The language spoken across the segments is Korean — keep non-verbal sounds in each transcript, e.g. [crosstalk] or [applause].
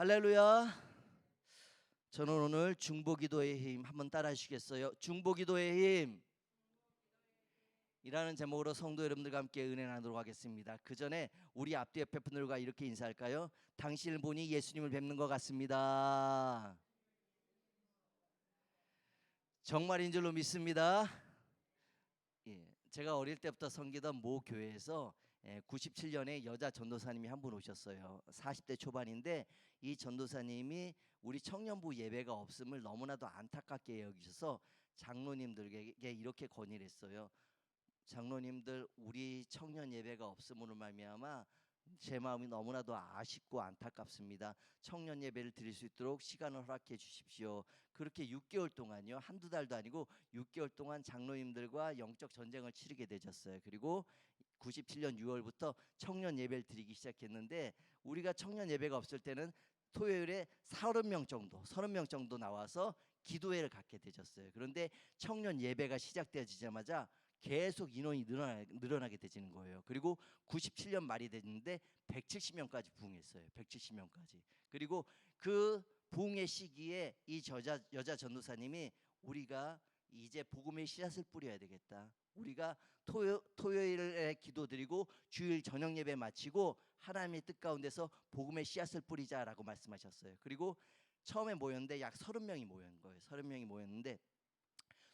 할렐루야. 저는 오늘 중보기도의 힘 한번 따라 하시겠어요? 중보기도의 힘. 이라는 제목으로 성도 여러분들과 함께 은혜 나누도록 하겠습니다. 그 전에 우리 앞뒤 옆에 분들과 이렇게 인사할까요? 당신을 보니 예수님을 뵙는 것 같습니다. 정말인 줄로 믿습니다. 예, 제가 어릴 때부터 섬기던 모 교회에서 97년에 여자 전도사님이 한 분 오셨어요. 40대 초반인데 이 전도사님이 우리 청년부 예배가 없음을 너무나도 안타깝게 여기셔서 장로님들에게 이렇게 건의를 했어요. 장로님들 우리 청년 예배가 없음으로 말미암아 제 마음이 너무나도 아쉽고 안타깝습니다. 청년 예배를 드릴 수 있도록 시간을 허락해 주십시오. 그렇게 6개월 동안요. 한두 달도 아니고 6개월 동안 장로님들과 영적 전쟁을 치르게 되셨어요. 그리고 97년 6월부터 청년 예배를 드리기 시작했는데 우리가 청년 예배가 없을 때는 토요일에 30명 정도, 30명 정도 나와서 기도회를 갖게 되셨어요. 그런데 청년 예배가 시작되어지자마자 계속 인원이 늘어나, 늘어나게 되지는 거예요. 그리고 97년 말이 됐는데 170명까지 부흥했어요. 170명까지. 그리고 그 부흥의 시기에 이 여자 여자 전도사님이 우리가 이제 복음의 씨앗을 뿌려야 되겠다. 우리가 토요, 토요일에 기도드리고 주일 저녁 예배 마치고 하나님의 뜻 가운데서 복음의 씨앗을 뿌리자라고 말씀하셨어요. 그리고 처음에 모였는데 약 30명이 모인 거예요. 30명이 모였는데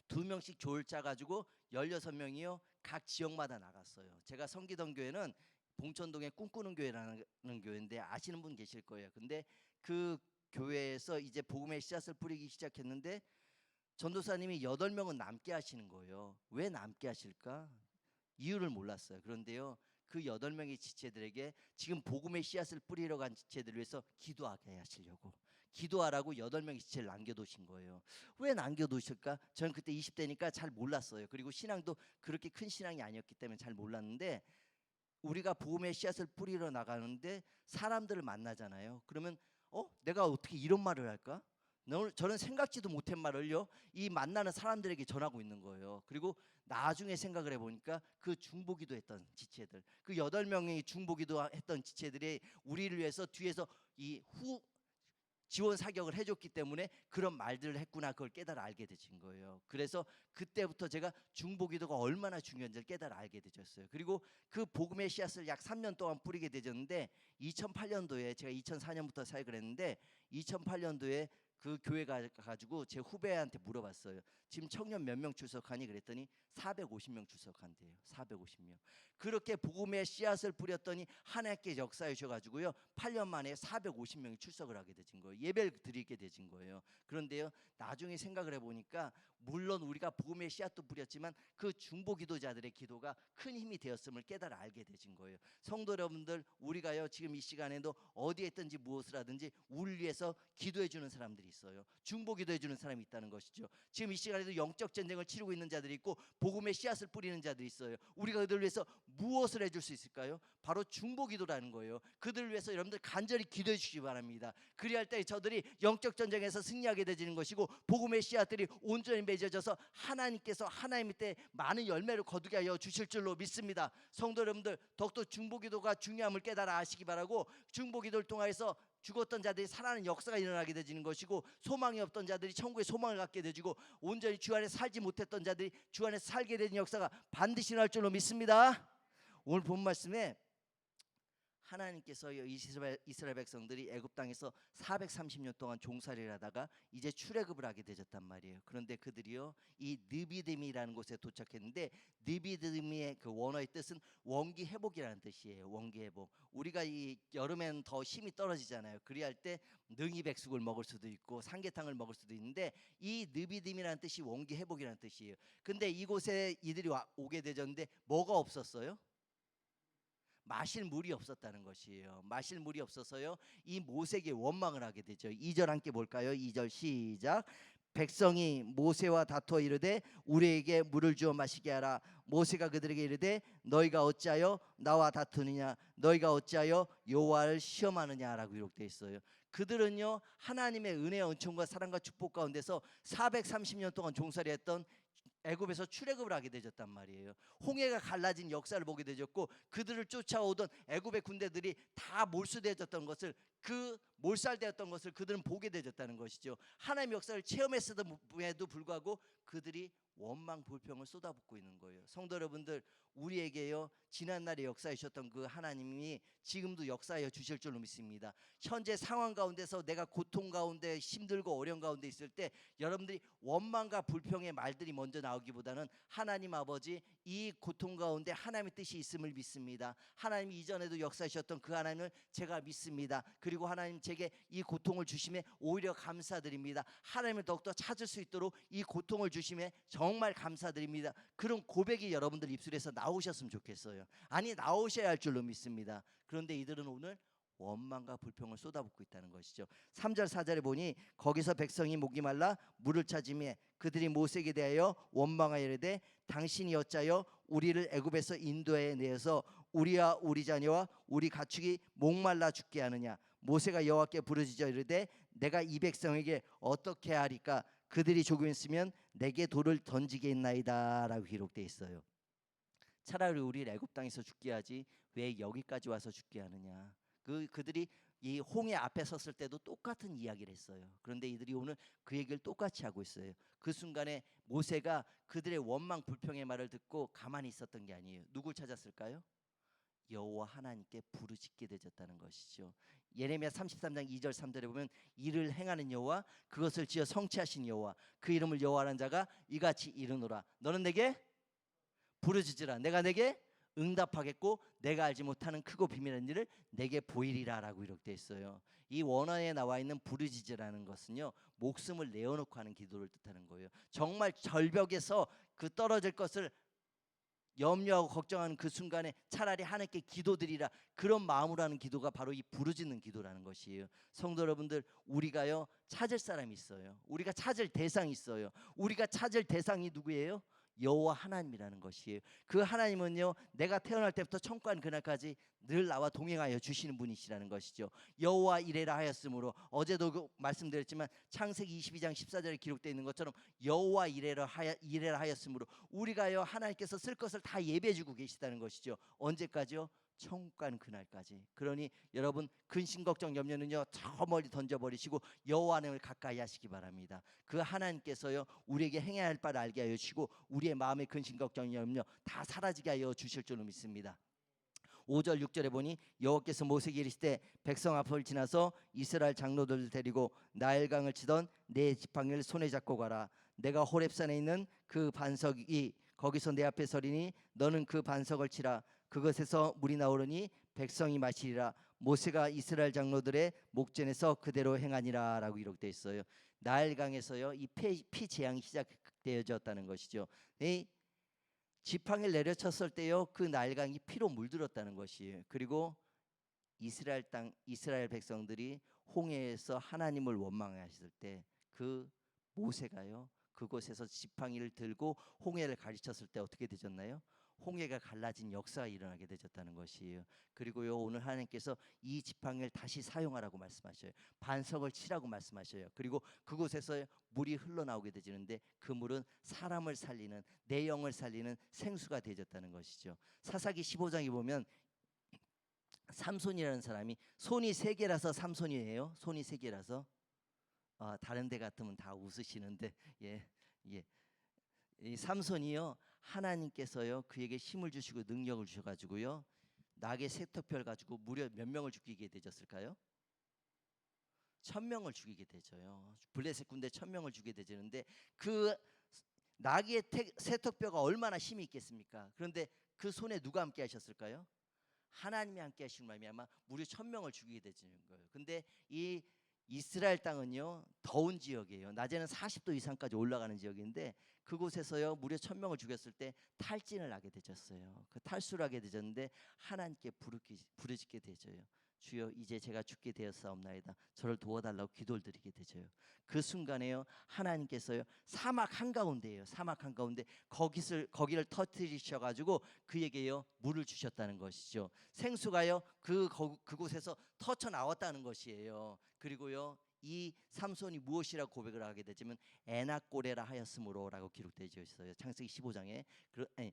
두 명씩 조를 짜 가지고 16명이요. 각 지역마다 나갔어요. 제가 섬기던 교회는 봉천동의 꿈꾸는 교회라는 교회인데 아시는 분 계실 거예요. 근데 그 교회에서 이제 복음의 씨앗을 뿌리기 시작했는데 전도사님이 여덟 명은 남게 하시는 거예요. 왜 남게 하실까? 이유를 몰랐어요. 그런데요. 그 여덟 명의 지체들에게 지금 복음의 씨앗을 뿌리러 간 지체들을 위해서 기도하게 하시려고 기도하라고 여덟 명의 지체를 남겨두신 거예요. 왜 남겨두실까? 저는 그때 20대니까 잘 몰랐어요. 그리고 신앙도 그렇게 큰 신앙이 아니었기 때문에 잘 몰랐는데 우리가 복음의 씨앗을 뿌리러 나가는데 사람들을 만나잖아요. 그러면 어 내가 어떻게 이런 말을 할까? 너- 저는 생각지도 못한 말을요 이 만나는 사람들에게 전하고 있는 거예요. 그리고 나중에 생각을 해보니까 그 중보기도 했던 지체들, 그 여덟 명의 중보기도 했던 지체들이 우리를 위해서 뒤에서 이 후 지원 사격을 해줬기 때문에 그런 말들을 했구나 그걸 깨달아 알게 되신 거예요. 그래서 그때부터 제가 중보기도가 얼마나 중요한지를 깨달아 알게 되셨어요. 그리고 그 복음의 씨앗을 약 3년 동안 뿌리게 되졌는데 2008년도에 제가 2004년부터 사역을 했는데 2008년도에 그 교회 가 가지고 제 후배한테 물어봤어요. 지금 청년 몇 명 출석하니 그랬더니 450명 출석한대요. 450명. 그렇게 복음의 씨앗을 뿌렸더니 하나님께 역사해 주셔 가지고요. 8년 만에 450명이 출석을 하게 되진 거예요. 예배를 드리게 되진 거예요. 그런데요. 나중에 생각을 해 보니까 물론 우리가 복음의 씨앗도 뿌렸지만 그 중보 기도자들의 기도가 큰 힘이 되었음을 깨달아 알게 되진 거예요. 성도 여러분들 우리가요. 지금 이 시간에도 어디에 있든지 무엇을 하든지 우리를 위해서 기도해 주는 사람들이 있어요. 중보 기도해 주는 사람이 있다는 것이죠. 지금 이 시간에도 영적 전쟁을 치르고 있는 자들이 있고 복음의 씨앗을 뿌리는 자들이 있어요. 우리가 그들을 위해서 무엇을 해줄 수 있을까요? 바로 중보 기도라는 거예요. 그들을 위해서 여러분들 간절히 기도해 주시기 바랍니다. 그리할 때 저들이 영적 전쟁에서 승리하게 되지는 것이고 복음의 씨앗들이 온전히 맺어져서 하나님께서 하나님 밑에 많은 열매를 거두게 하여 주실 줄로 믿습니다. 성도 여러분들 더욱더 중보 기도가 중요함을 깨달아 아시기 바라고 중보 기도를 통하여서 죽었던 자들이 살아나는 역사가 일어나게 되지는 것이고 소망이 없던 자들이 천국의 소망을 갖게 되지고 온전히 주 안에 살지 못했던 자들이 주 안에 살게 되는 역사가 반드시 일어날 줄로 믿습니다. 오늘 본 말씀에 하나님께서 이스라엘, 백성들이 애굽 땅에서 430년 동안 종살이를 하다가 이제 출애굽을 하게 되졌단 말이에요. 그런데 그들이요 이 느비드미라는 곳에 도착했는데 느비드미의 그 원어의 뜻은 원기 회복이라는 뜻이에요. 원기 회복. 우리가 이 여름에는 더 힘이 떨어지잖아요. 그리할 때 능이 백숙을 먹을 수도 있고 삼계탕을 먹을 수도 있는데 이 느비드미라는 뜻이 원기 회복이라는 뜻이에요. 근데 이곳에 이들이 와, 오게 되졌는데 뭐가 없었어요? 마실 물이 없었다는 것이에요. 마실 물이 없어서요. 이 모세에게 원망을 하게 되죠. 2절 함께 볼까요? 2절 시작. 백성이 모세와 다투어 이르되 우리에게 물을 주어 마시게 하라. 모세가 그들에게 이르되 너희가 어찌하여 나와 다투느냐? 너희가 어찌하여 여호와를 시험하느냐라고 기록되어 있어요. 그들은요 하나님의 은혜와 은총과 사랑과 축복 가운데서 430년 동안 종살이했던 애굽에서 출애굽을 하게 되졌단 말이에요. 홍해가 갈라진 역사를 보게 되졌고 그들을 쫓아오던 애굽의 군대들이 다 몰수되어졌던 것을 그 몰살되었던 것을 그들은 보게 되졌다는 것이죠. 하나님의 역사를 체험했음에도 불구하고 그들이 원망 불평을 쏟아붓고 있는 거예요. 성도 여러분들 우리에게요 지난 날에 역사하셨던 그 하나님이 지금도 역사하여 주실 줄로 믿습니다. 현재 상황 가운데서 내가 고통 가운데 힘들고 어려운 가운데 있을 때 여러분들이 원망과 불평의 말들이 먼저 나오기보다는 하나님 아버지 이 고통 가운데 하나님의 뜻이 있음을 믿습니다. 하나님이 이전에도 역사하셨던 그 하나님을 제가 믿습니다. 그리고 하나님 제게 이 고통을 주심에 오히려 감사드립니다. 하나님을 더욱더 찾을 수 있도록 이 고통을 주심에 정말 감사드립니다. 그런 고백이 여러분들 입술에서 나오셨으면 좋겠어요. 아니 나오셔야 할 줄로 믿습니다. 그런데 이들은 오늘 원망과 불평을 쏟아붓고 있다는 것이죠. 3절 4절에 보니 거기서 백성이 목이 말라 물을 찾으며 그들이 모세에게 대하여 원망하여 이르되 당신이 어짜여 우리를 애굽에서 인도해 내어서 우리와 우리 자녀와 우리 가축이 목말라 죽게 하느냐 모세가 여호와께 부르짖어 이르되 내가 이 백성에게 어떻게 하리까 그들이 조금 있으면 내게 돌을 던지게 했나이다라고 기록돼 있어요. 차라리 우리 애굽 땅에서 죽게 하지 왜 여기까지 와서 죽게 하느냐. 그 그들이 이 홍해 앞에 섰을 때도 똑같은 이야기를 했어요. 그런데 이들이 오늘 그 얘기를 똑같이 하고 있어요. 그 순간에 모세가 그들의 원망 불평의 말을 듣고 가만히 있었던 게 아니에요. 누굴 찾았을까요? 여호와 하나님께 부르짖게 되졌다는 것이죠. 예레미야 33장 2절 3절에 보면 이를 행하는 여호와 그것을 지어 성취하신 여호와 그 이름을 여호와라는 자가 이같이 이르노라. 너는 내게 부르짖으라. 내가 내게 응답하겠고 내가 알지 못하는 크고 비밀한 일을 내게 보이리라라고 이렇게 돼 있어요. 이 원어에 나와 있는 부르짖으라는 것은요 목숨을 내어놓고 하는 기도를 뜻하는 거예요. 정말 절벽에서 그 떨어질 것을 염려하고 걱정하는 그 순간에 차라리 하나님께 기도드리라 그런 마음으로 하는 기도가 바로 이 부르짖는 기도라는 것이에요. 성도 여러분들 우리가요 찾을 사람이 있어요. 우리가 찾을 대상이 있어요. 우리가 찾을 대상이 누구예요? 여호와 하나님이라는 것이에요. 그 하나님은요, 내가 태어날 때부터 천관 그날까지 늘 나와 동행하여 주시는 분이시라는 것이죠. 여호와 이래라 하였으므로 어제도 그 말씀드렸지만 창세기 22장 14절에 기록되어 있는 것처럼 여호와 이래라 하여 이래라 하였으므로 우리가요 하나님께서 쓸 것을 다 예배해 주고 계시다는 것이죠. 언제까지요? 천국간 그날까지. 그러니 여러분 근심 걱정 염려는요 저 멀리 던져버리시고 여호와 하나님을 가까이 하시기 바랍니다. 그 하나님께서요 우리에게 행해야 할 바를 알게 하여 주시고 우리의 마음의 근심 걱정 염려 다 사라지게 하여 주실 줄로 믿습니다. 5절 6절에 보니 여호와께서 모세에게 이르시되 백성 앞을 지나서 이스라엘 장로들을 데리고 나일강을 치던 내 지팡이를 손에 잡고 가라 내가 호렙산에 있는 그 반석이 거기서 내 앞에 서리니 너는 그 반석을 치라 그것에서 물이 나오르니 백성이 마시리라 모세가 이스라엘 장로들의 목전에서 그대로 행하니라라고 기록되어 있어요. 나일강에서요 이피 피 재앙이 시작되어졌다는 것이죠. 이 지팡이를 내려쳤을 때요 그 나일강이 피로 물들었다는 것이에요. 그리고 이스라엘 땅 이스라엘 백성들이 홍해에서 하나님을 원망하셨을 때 그 모세가요 그곳에서 지팡이를 들고 홍해를 가르쳤을 때 어떻게 되졌나요? 홍해가 갈라진 역사가 일어나게 되졌다는 것이에요. 그리고요 오늘 하나님께서 이 지팡이를 다시 사용하라고 말씀하셔요. 반석을 치라고 말씀하셔요. 그리고 그곳에서 물이 흘러나오게 되지는데 그 물은 사람을 살리는 내 영을 살리는 생수가 되졌다는 것이죠. 사사기 15장에 보면 삼손이라는 사람이 손이 세 개라서 삼손이에요. 손이 세 개라서 아, 다른 데 같으면 다 웃으시는데 [laughs] 예 예. 이 삼손이요 하나님께서요 그에게 힘을 주시고 능력을 주셔가지고요 낙의 세터별 가지고 무려 몇 명을 죽이게 되졌을까요? 천 명을 죽이게 되죠요. 블레셋 군대 천 명을 죽이게 되지는데 그 태- 세터뼈가 얼마나 힘이 있겠습니까? 그런데 그 손에 누가 함께 하셨을까요? 하나님이 함께 하신 말미암아 무려 천 명을 죽이게 되는 거예요. 근데 이 이스라엘 땅은요 더운 지역이에요. 낮에는 40도 이상까지 올라가는 지역인데 그곳에서요 무려 천 명을 죽였을 때 탈진을 하게 되졌어요. 그 탈수를 하게 되졌는데 하나님께 부르기, 부르짖게 되져요. 주여 이제 제가 죽게 되었사옵나이다. 저를 도와달라고 기도를 드리게 되져요. 그 순간에요 하나님께서요 사막 한 가운데예요. 사막 한 가운데 거기를 거기를 터뜨리셔 가지고 그에게요 물을 주셨다는 것이죠. 생수가요 그 거- 그곳에서 터쳐 나왔다는 것이에요. 그리고요 이 삼손이 무엇이라고 고백을 하게 되지만 에나꼬레라 하였으므로라고 기록되어 있어요. 창세기 15장에 그 아니,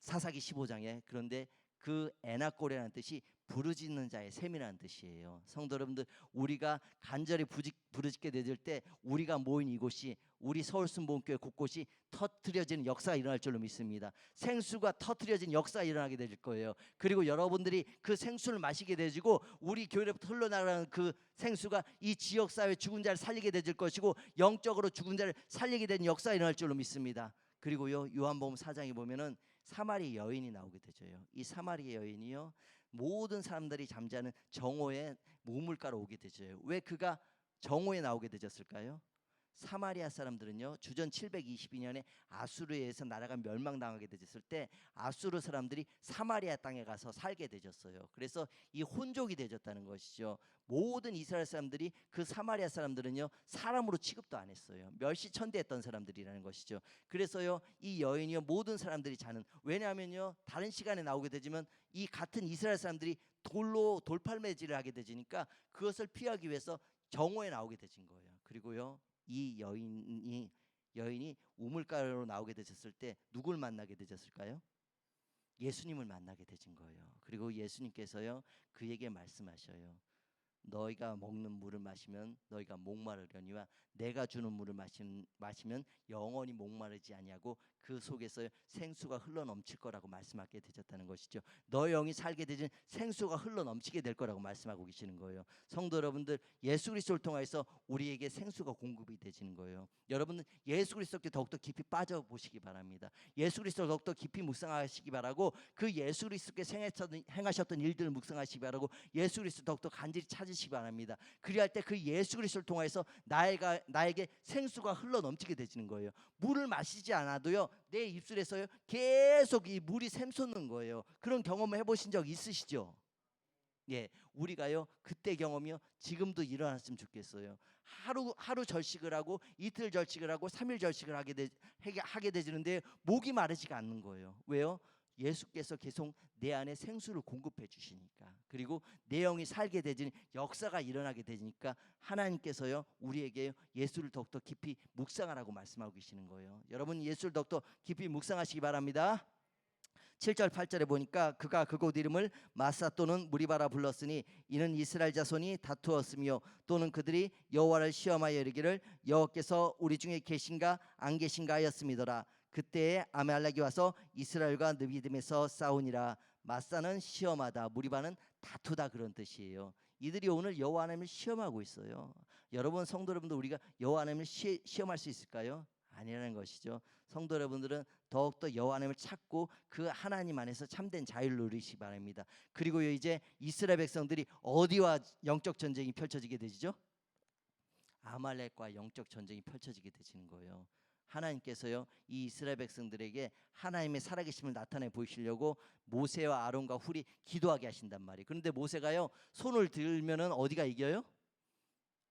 사사기 15장에 그런데 그 에나꼬레라는 뜻이 부르짖는 자의 셈이라는 뜻이에요. 성도 여러분들 우리가 간절히 부르짖게 되질 때 우리가 모인 이곳이 우리 서울순복음교회 곳곳이 터트려지는 역사가 일어날 줄로 믿습니다. 생수가 터트려진 역사가 일어나게 될 거예요. 그리고 여러분들이 그 생수를 마시게 되지고 우리 교회로부터 흘러나가는 그 생수가 이 지역 사회 죽은 자를 살리게 되질 것이고 영적으로 죽은 자를 살리게 되는 역사가 일어날 줄로 믿습니다. 그리고요 요한복음 4장에 보면은 사마리 여인이 나오게 되죠. 이 사마리 여인이요 모든 사람들이 잠자는 정오에 우물가로 오게 되죠. 왜 그가 정오에 나오게 되졌을까요? 사마리아 사람들은요 주전 722년에 아수르에서 나라가 멸망당하게 되졌을 때 아수르 사람들이 사마리아 땅에 가서 살게 되졌어요. 그래서 이 혼족이 되졌다는 것이죠. 모든 이스라엘 사람들이 그 사마리아 사람들은요 사람으로 취급도 안 했어요. 멸시천대했던 사람들이라는 것이죠. 그래서요 이 여인이요 모든 사람들이 자는 왜냐하면요 다른 시간에 나오게 되지만 이 같은 이스라엘 사람들이 돌로 돌팔매질을 하게 되지니까 그것을 피하기 위해서 정오에 나오게 되진 거예요. 그리고요 이 여인이 여인이 우물가로 나오게 되셨을 때 누굴 만나게 되셨을까요? 예수님을 만나게 되진 거예요. 그리고 예수님께서요 그에게 말씀하셔요. 너희가 먹는 물을 마시면 너희가 목마르려니와 내가 주는 물을 마시면 영원히 목마르지 아니하고 그 속에서 생수가 흘러 넘칠 거라고 말씀하게 되셨다는 것이죠. 너희 영이 살게 되진 생수가 흘러 넘치게 될 거라고 말씀하고 계시는 거예요. 성도 여러분들 예수 그리스도를 통해서 우리에게 생수가 공급이 되시는 거예요. 여러분은 예수 그리스도께 더욱더 깊이 빠져 보시기 바랍니다. 예수 그리스도를 더욱더 깊이 묵상하시기 바라고 그 예수 그리스도께 행하셨던, 일들을 묵상하시기 바라고 예수 그리스도 더욱더 간절히 찾으시기 바랍니다. 그리할 때 그 예수 그리스도를 통해서 나에가 나에게 생수가 흘러 넘치게 되시는 거예요. 물을 마시지 않아도요 내 입술에서요 계속 이 물이 샘솟는 거예요. 그런 경험을 해보신 적 있으시죠? 예, 우리가요 그때 경험이요 지금도 일어났으면 좋겠어요. 하루 하루 절식을 하고 이틀 절식을 하고 삼일 절식을 하게 되 하게, 하게 되지는데 목이 마르지가 않는 거예요. 왜요? 예수께서 계속 내 안에 생수를 공급해 주시니까 그리고 내 영이 살게 되지니 역사가 일어나게 되니까 하나님께서요 우리에게 예수를 더욱더 깊이 묵상하라고 말씀하고 계시는 거예요. 여러분 예수를 더욱더 깊이 묵상하시기 바랍니다. 7절 8절에 보니까 그가 그곳 이름을 마사 또는 무리바라 불렀으니 이는 이스라엘 자손이 다투었으며 또는 그들이 여호와를 시험하여 이르기를 여호와께서 우리 중에 계신가 안 계신가 하였음이더라 그때에 아말렉이 와서 이스라엘과 느비딤에서 싸우니라 마사는 시험하다 무리바는 다투다 그런 뜻이에요 이들이 오늘 여호와 하나님을 시험하고 있어요 여러분 성도 여러분들 우리가 여호와 하나님을 시, 시험할 수 있을까요? 아니라는 것이죠. 성도 여러분들은 더욱더 여호와 하나님을 찾고 그 하나님 안에서 참된 자유를 누리시기 바랍니다. 그리고요 이제 이스라엘 백성들이 어디와 영적 전쟁이 펼쳐지게 되죠? 아말렉과 영적 전쟁이 펼쳐지게 되시는 거예요. 하나님께서요 이 이스라엘 백성들에게 하나님의 살아계심을 나타내 보이시려고 모세와 아론과 훌이 기도하게 하신단 말이에요. 그런데 모세가요 손을 들면은 어디가 이겨요?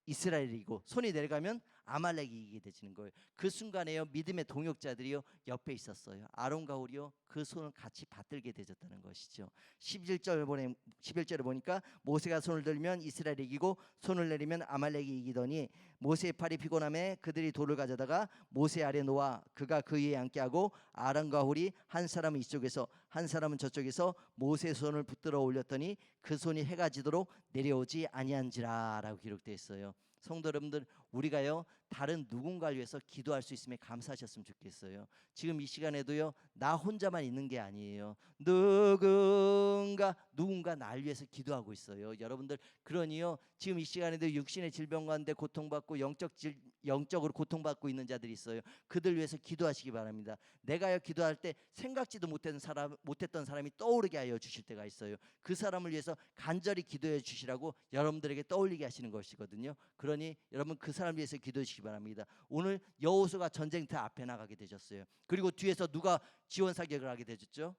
이스라엘이 이고 손이 내려가면 아말렉이 이기게 되시는 거예요. 그 순간에요 믿음의 동역자들이요 옆에 있었어요. 아론과 훌이요 그 손을 같이 받들게 되졌다는 것이죠. 11절 보내 11절에 보니까 모세가 손을 들면 이스라엘이 이기고 손을 내리면 아말렉이 이기더니 모세의 팔이 피곤함에 그들이 돌을 가져다가 모세 아래 놓아 그가 그 위에 앉게 하고 아론과 훌이 한 사람은 이쪽에서 한 사람은 저쪽에서 모세 손을 붙들어 올렸더니 그 손이 해가 지도록 내려오지 아니한지라라고 기록되어 있어요. 성도 여러분들 우리가요 다른 누군가를 위해서 기도할 수 있음에 감사하셨으면 좋겠어요. 지금 이 시간에도요 나 혼자만 있는 게 아니에요. 누군가 누군가 날 위해서 기도하고 있어요. 여러분들 그러니요 지금 이 시간에도 육신의 질병 가운데 고통받고 영적 질, 영적으로 고통받고 있는 자들이 있어요. 그들 위해서 기도하시기 바랍니다. 내가요 기도할 때 생각지도 못했던 사람 못했던 사람이 떠오르게 하여 주실 때가 있어요. 그 사람을 위해서 간절히 기도해 주시라고 여러분들에게 떠올리게 하시는 것이거든요. 그러니 여러분 그 사람을 위해서 기도해 주시기 바랍니다. 오늘 여호수가 전쟁터 앞에 나가게 되셨어요. 그리고 뒤에서 누가 지원 사격을 하게 되셨죠?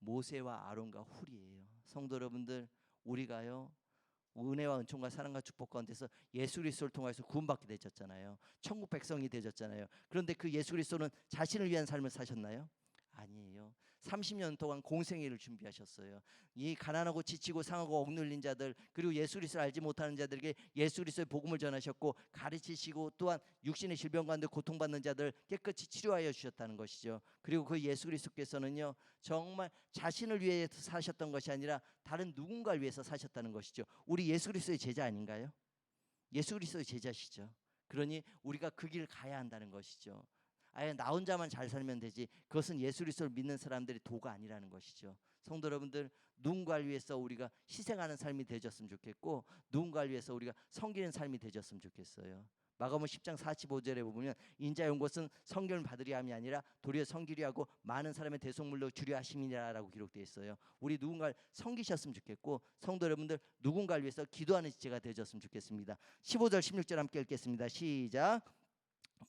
모세와 아론과 훌이에요. 성도 여러분들 우리가요 은혜와 은총과 사랑과 축복 가운데서 예수 그리스도를 통해서 구원받게 되셨잖아요. 천국 백성이 되셨잖아요. 그런데 그 예수 그리스도는 자신을 위한 삶을 사셨나요? 아니에요. 30년 동안 공생애를 준비하셨어요. 이 가난하고 지치고 상하고 억눌린 자들 그리고 예수 그리스도를 알지 못하는 자들에게 예수 그리스도의 복음을 전하셨고 가르치시고 또한 육신의 질병 가운데 고통받는 자들 깨끗이 치료하여 주셨다는 것이죠. 그리고 그 예수 그리스도께서는요 정말 자신을 위해 사셨던 것이 아니라 다른 누군가를 위해서 사셨다는 것이죠. 우리 예수 그리스도의 제자 아닌가요? 예수 그리스도의 제자시죠. 그러니 우리가 그 길을 가야 한다는 것이죠. 아예 나 혼자만 잘 살면 되지. 그것은 예수 그리스도를 믿는 사람들의 도가 아니라는 것이죠. 성도 여러분들 누군가를 위해서 우리가 희생하는 삶이 되졌으면 좋겠고 누군가를 위해서 우리가 섬기는 삶이 되졌으면 좋겠어요. 마가복음 10장 45절에 보면 인자의 온 것은 성결을 받으려 함이 아니라 도리어 섬기려 하고 많은 사람의 대속물로 주려 하심이라라고 기록되어 있어요. 우리 누군가를 섬기셨으면 좋겠고 성도 여러분들 누군가를 위해서 기도하는 지체가 되셨으면 좋겠습니다. 15절 16절 함께 읽겠습니다. 시작.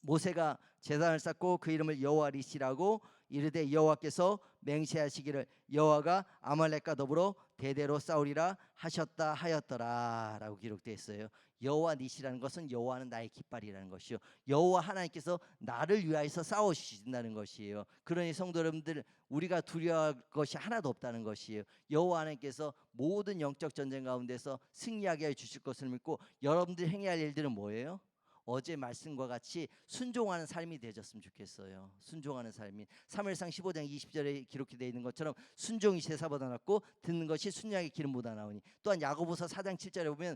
모세가 제단을 쌓고 그 이름을 여호와 리시라고 이르되 여호와께서 맹세하시기를 여호와가 아말렉과 더불어 대대로 싸우리라 하셨다 하였더라라고 기록되어 있어요. 여호와 니시라는 것은 여호와는 나의 깃발이라는 것이요. 여호와 하나님께서 나를 위하여서 싸워 주신다는 것이에요. 그러니 성도 여러분들 우리가 두려워할 것이 하나도 없다는 것이에요. 여호와 하나님께서 모든 영적 전쟁 가운데서 승리하게 해 주실 것을 믿고 여러분들 행해야 할 일들은 뭐예요? 어제 말씀과 같이 순종하는 삶이 되졌으면 좋겠어요. 순종하는 삶이 3일상 15장 20절에 기록이 되어 있는 것처럼 순종이 제사보다 낫고 듣는 것이 순양의 기름보다 나오니 또한 야고보서 4장 7절에 보면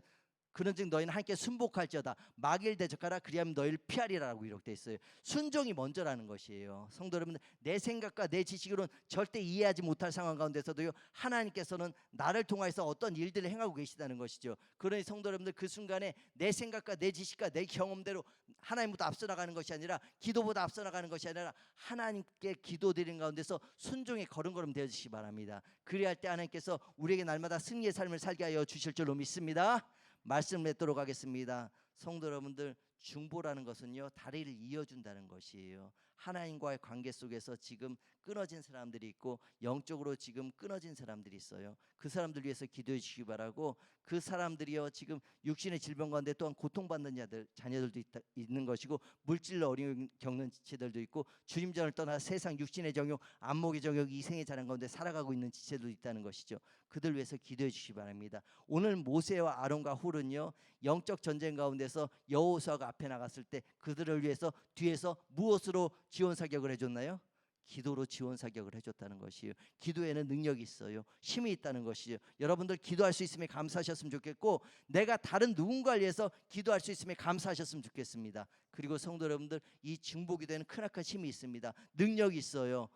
그런즉 너희는 함께 순복할지어다 마귀를 대적하라 그리하면 너희를 피하리라라고 기록되어 있어요. 순종이 먼저라는 것이에요. 성도 여러분들 내 생각과 내 지식으로는 절대 이해하지 못할 상황 가운데서도요 하나님께서는 나를 통해서 어떤 일들을 행하고 계시다는 것이죠. 그러니 성도 여러분들 그 순간에 내 생각과 내 지식과 내 경험대로 하나님보다 앞서 나가는 것이 아니라 기도보다 앞서 나가는 것이 아니라 하나님께 기도드리는 가운데서 순종의 걸음걸음 되어 주시기 바랍니다. 그리할 때 하나님께서 우리에게 날마다 승리의 삶을 살게 하여 주실 줄로 믿습니다. 말씀 맺도록 하겠습니다. 성도 여러분들 중보라는 것은요 다리를 이어준다는 것이에요. 하나님과의 관계 속에서 지금 끊어진 사람들이 있고 영적으로 지금 끊어진 사람들이 있어요. 그 사람들 위해서 기도해 주시기 바라고 그 사람들이요 지금 육신의 질병 가운데 또한 고통받는 자들 자녀들도 있다, 있는 것이고 물질로 어려움 겪는 지체들도 있고 주님 전을 떠나 세상 육신의 정욕, 안목의 정욕, 이생의 자랑 가운데 살아가고 있는 지체도 있다는 것이죠. 그들 위해서 기도해 주시기 바랍니다. 오늘 모세와 아론과 훌은요 영적 전쟁 가운데서 여호수아가 앞에 나갔을 때 그들을 위해서 뒤에서 무엇으로 지원 사격을 해줬나요? 기도로 지원 사격을 해줬다는 것이에요. 기도에는 능력이 있어요. 힘이 있다는 것이에요. 여러분들 기도할 수 있음에 감사하셨으면 좋겠고 내가 다른 누군가를 위해서 기도할 수 있음에 감사하셨으면 좋겠습니다. 그리고 성도 여러분들 이 중복이 되는 크나큰 힘이 있습니다. 능력이 있어요.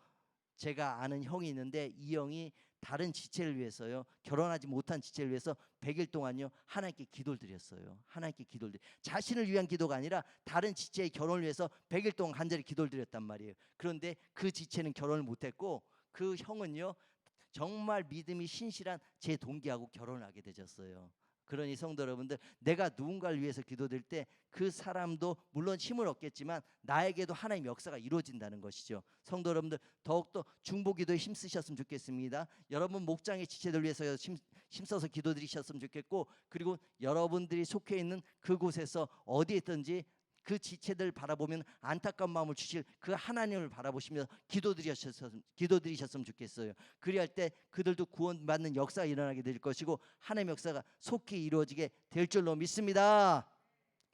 제가 아는 형이 있는데 이 형이 다른 지체를 위해서요 결혼하지 못한 지체를 위해서 100일 동안요 하나님께 기도를 드렸어요. 하나님께 기도를 드려 자신을 위한 기도가 아니라 다른 지체의 결혼을 위해서 100일 동안 간절히 기도를 드렸단 말이에요. 그런데 그 지체는 결혼을 못 했고 그 형은요 정말 믿음이 신실한 제 동기하고 결혼을 하게 되셨어요 그러니 성도 여러분들 내가 누군가를 위해서 기도드릴 때그 사람도 물론 힘을 얻겠지만 나에게도 하나님의 역사가 이루어진다는 것이죠. 성도 여러분들 더욱더 중보기도에 힘쓰셨으면 좋겠습니다. 여러분 목장의 지체들 위해서 힘, 힘써서 기도드리셨으면 좋겠고 그리고 여러분들이 속해 있는 그곳에서 어디에 있든지 그 지체들 바라보면 안타까운 마음을 주실 그 하나님을 바라보시며 기도드리셨으면 기도드리셨으면 좋겠어요. 그리할 때 그들도 구원받는 역사가 일어나게 될 것이고 하나님의 역사가 속히 이루어지게 될 줄로 믿습니다.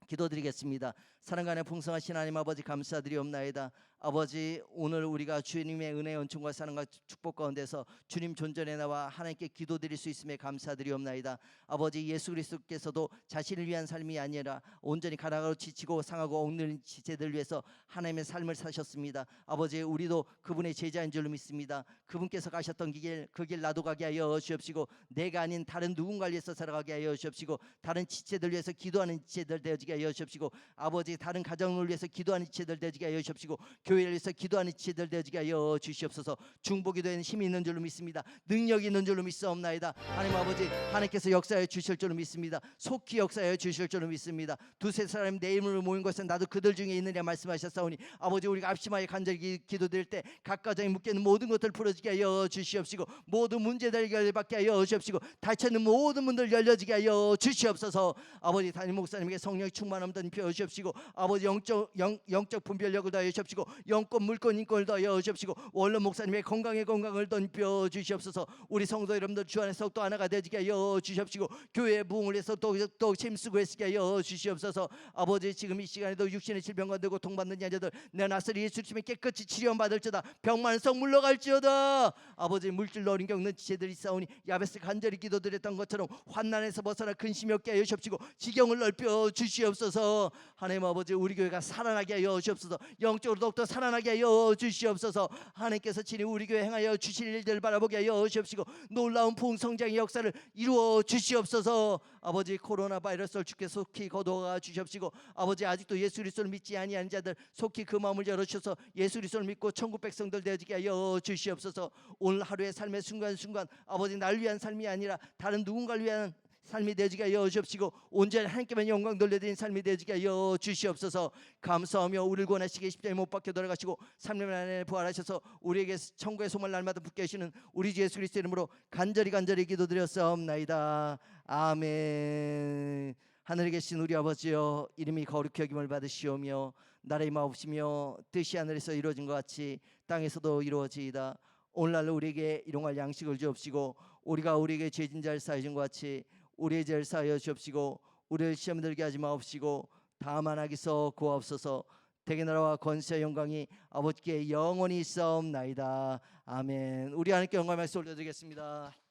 기도드리겠습니다. 사랑하는 풍성하신 하나님 아버지 감사드리옵나이다. 아버지 오늘 우리가 주님의 은혜 연충과 사랑과 축복 가운데서 주님 존전에 나와 하나님께 기도드릴 수 있음에 감사드리옵나이다. 아버지 예수 그리스도께서도 자신을 위한 삶이 아니라 온전히 가나가로 지치고 상하고 억눌린 지체들 위해서 하나님의 삶을 사셨습니다. 아버지 우리도 그분의 제자인 줄로 믿습니다. 그분께서 가셨던 길 그 길 나도 가게 하여 주옵시고 내가 아닌 다른 누군가를 위해서 살아가게 하여 주옵시고 다른 지체들 위해서 기도하는 지체들 되어지게 하여 주옵시고 아버지 다른 가정을 위해서 기도하는 지체들 되어지게 하여 주옵시고 교회를 위해서 기도하는 지체들 되어지게 하여 주시옵소서. 중보기도에는 힘이 있는 줄로 믿습니다. 능력이 있는 줄로 믿사옵나이다. 하나님 아버지 하나님께서 역사해 주실 줄로 믿습니다. 속히 역사해 주실 줄로 믿습니다. 두세 사람이 내 이름으로 모인 것은 나도 그들 중에 있느냐 말씀하셨사오니 아버지 우리가 앞심하여 간절히 기- 기도드릴 때 각 가정에 묶여있는 모든 것들 풀어지게 하여 주시옵시고 모든 문제들 해결받게 하여 주시옵시고 닫혀있는 모든 문들 열려지게 하여 주시옵소서. 아버지 담임 목사님에게 성령 충만함 던혀 주시옵시고 아버지 영적 영, 영적 분별력을 더하여 주시옵시고 영권 물권 인권을 더하여 주옵시고 원로 목사님의 건강에 건강을 던져 주시옵소서. 우리 성도 여러분들 주 안에서 또 하나가 되게 하여 주시옵시고 교회 부흥을 해서 또또 힘쓰고 애쓰게 하여 주시옵소서. 아버지 지금 이 시간에도 육신의 질병과 되고 통받는 자녀들 내 나스리 예수 주님의 깨끗이 치료받을지어다. 병 만성 물러갈지어다. 아버지 물질로 어린 겪는 지체들이 싸우니 야베스 간절히 기도드렸던 것처럼 환난에서 벗어나 근심이 없게 하여 주옵시고 지경을 넓혀 주시옵소서. 하나님 아버지 우리 교회가 살아나게 하여 주옵소서. 영적으로 더욱더 살아나게 하여 주시옵소서. 하나님께서 친히 우리 교회 행하여 주실 일들을 바라보게 하여 주옵시고 놀라운 풍성장의 역사를 이루어 주시옵소서. 아버지 코로나 바이러스를 주께 속히 거두어 주시옵시고 아버지 아직도 예수 그리스도를 믿지 아니하는 자들 속히 그 마음을 열어주셔서 예수 그리스도를 믿고 천국 백성들 되게 하여 주시옵소서. 오늘 하루의 삶의 순간순간 아버지 날 위한 삶이 아니라 다른 누군가를 위한 삶이 되지게 하여 주옵시고 온전히 하나님께만 영광 돌려드리는 삶이 되지게 하여 주시옵소서. 감사하며 우리를 구원하시기 십자에 못 박혀 돌아가시고 3년 안에 부활하셔서 우리에게 천국의 소망을 날마다 붙게 하시는 우리 주 예수 그리스도 이름으로 간절히 간절히 기도드렸사옵나이다. 아멘. 하늘에 계신 우리 아버지여 이름이 거룩히 여김을 받으시오며 나라의 마옵시며 뜻이 하늘에서 이루어진 것 같이 땅에서도 이루어지이다. 오늘날 우리에게 일용할 양식을 주옵시고 우리가 우리에게 죄진 자를 사해준 것 같이 우리의 죄를 사하여 주옵시고 우리를 시험 들게 하지 마옵시고 다만 하기서 구하옵소서. 대개 나라와 권세와 영광이 아버지께 영원히 있사옵나이다. 아멘. 우리 하나님께 영광 말씀 올려드리겠습니다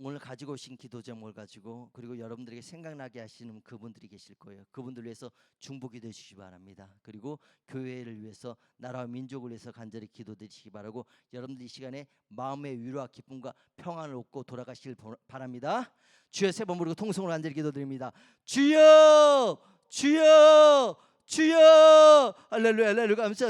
오늘 가지고 오신 기도 제목을 가지고 그리고 여러분들에게 생각나게 하시는 그분들이 계실 거예요. 그분들 위해서 중보기 되시기 바랍니다. 그리고 교회를 위해서 나라와 민족을 위해서 간절히 기도드리시기 바라고 여러분들 이 시간에 마음의 위로와 기쁨과 평안을 얻고 돌아가시길 보- 바랍니다. 주여 세 번 부르고 통성으로 간절히 기도드립니다. 주여 주여 주여 할렐루야 할렐루야 감사